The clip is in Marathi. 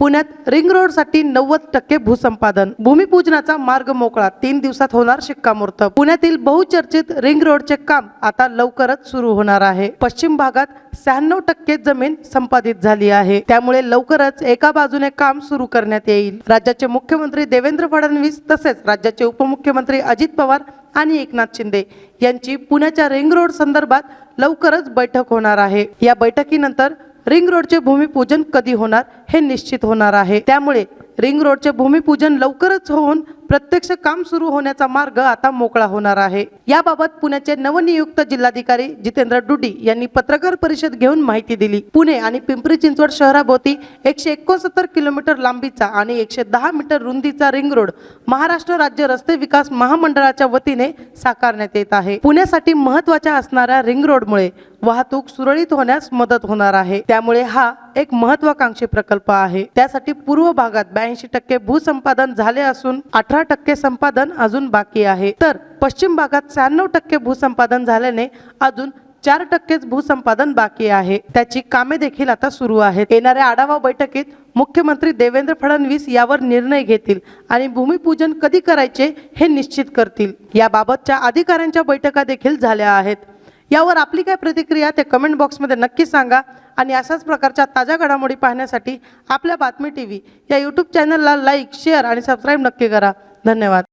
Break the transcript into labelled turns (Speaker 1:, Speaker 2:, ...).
Speaker 1: पुण्यात रिंग रोडसाठी नव्वद टक्के भूसंपादन. भूमिपूजनाचा मार्ग मोकळा. तीन दिवसात होणार शिक्कामोर्तब. पुण्यातील बहुचर्चित रिंग रोडचे काम आता लवकरच सुरू होणार आहे. पश्चिम भागात शहाण्णव टक्के जमीन संपादित झाली आहे. त्यामुळे लवकरच एका बाजूने काम सुरू करण्यात येईल. राज्याचे मुख्यमंत्री देवेंद्र फडणवीस तसेच राज्याचे उपमुख्यमंत्री अजित पवार आणि एकनाथ शिंदे यांची पुण्याच्या रिंग रोड संदर्भात लवकरच बैठक होणार आहे. या बैठकीनंतर रिंग रोडचे भूमिपूजन कधी होणार हे निश्चित होणार आहे. त्यामुळे रिंग रोडचे भूमिपूजन लवकरच होऊन प्रत्यक्ष काम सुरू होण्याचा मार्ग आता मोकळा होणार आहे. याबाबत पुण्याचे नवनियुक्त जिल्हाधिकारी जितेंद्र डुडी यांनी पत्रकार परिषद घेऊन माहिती दिली. पुणे आणि पिंपरी चिंचवड शहराभोवती एकशे एकोणसत्तर किलोमीटर लांबीचा आणि एकशे दहा मीटर रुंदीचा रिंग रोड महाराष्ट्र राज्य रस्ते विकास महामंडळाच्या वतीने साकारण्यात येत आहे. पुण्यासाठी महत्त्वाच्या असणाऱ्या रिंग रोडमुळे वाहतूक सुरळीत होण्यास मदत होणार आहे. त्यामुळे हा एक महत्वाकांक्षी प्रकल्प आहे. त्यासाठी पूर्व भागात ब्याऐंशी टक्के भूसंपादन झाले असून अठरा टक्के संपादन अजून बाकी आहे. तर पश्चिम भागात शहाण्णव टक्के भूसंपादन झाल्याने अजून चार टक्केच भूसंपादन बाकी आहे. त्याची कामे देखील आता सुरू आहेत. येणाऱ्या आढावा बैठकीत मुख्यमंत्री देवेंद्र फडणवीस यावर निर्णय घेतील आणि भूमिपूजन कधी करायचे हे निश्चित करतील. याबाबतच्या अधिकाऱ्यांच्या बैठका देखील झाल्या आहेत. यावर आपली काय प्रतिक्रिया ते कमेंट बॉक्समध्ये नक्की सांगा आणि अशाच प्रकारच्या ताज्या घडामोडी पाहण्यासाठी आपल्या बातमी टी व्ही या यूट्यूब चॅनलला लाईक शेअर आणि सबस्क्राईब नक्की करा. धन्यवाद.